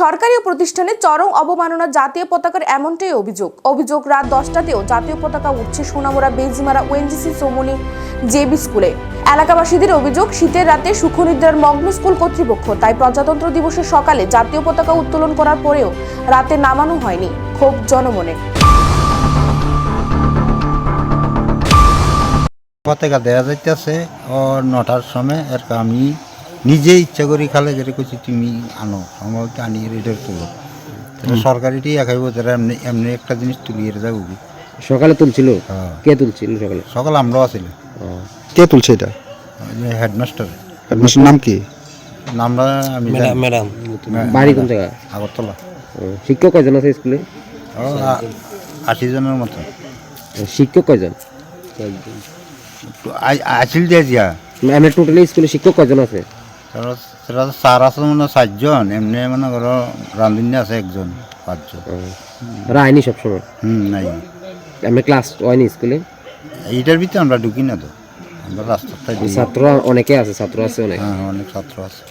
সরকারি প্রতিষ্ঠানে চরম অবমাননা জাতীয় পতাকার এমনটাই অভিযোগ। অভিযোগ, রাত দশটাতেও জাতীয় পতাকা উঠছে সোনামুড়া বেজিমারা ওএনজিসি সোমনি জেবি স্কুলে। এলাকাবাসীদের অভিযোগ, শীতের রাতে সুখনিদ্রার মগ্ন স্কুল কর্তৃপক্ষ, তাই প্রজাতন্ত্র দিবসের সকালে জাতীয় পতাকা উত্তোলন করার পরেও রাতে নামানো হয়নি, ক্ষোভ জনমনে। পতাকা দেওয়া যাইতেছে, ও নটার সময় এর আমি নিজে ইচ্ছা করি খালে যেটা করছি তুমি আনো সম্ভবত আনি রেডের তুলো এটা সরকারিটি একাই তারা এমনি এমনি একটা জিনিস তুলিয়ে যাব সকালে তুলছিল? হ্যাঁ। কে তুলছিল সকালে? সকাল আমরাও আছিল কে তুলছে এটা? হেডমাস্টার। হেডমাস্টার নাম কি? নামটা আমি। ম্যাডাম বাড়ি কোন জায়গা? আগরতলা। শিক্ষক কয়জন আছে স্কুলে? আশি জনের মতো। শিক্ষক কয়জন? আসিল দিয়ে যা এমনি টোটালি স্কুলে শিক্ষক কয়জন আছে? সেটা তো স্যার আছে মানে চারজন এমনি মানে ধরো রান্ধনী আছে একজন পাঁচজন। ওরা আইনি সবসময়? হুম নাই। আমি ক্লাস হয়নি স্কুলে। এইটার ভিতরে আমরা ঢুকি না তো আমরা রাস্তার ছাত্র অনেকে আছে ছাত্র আছে অনেক। হ্যাঁ অনেক ছাত্র আছে।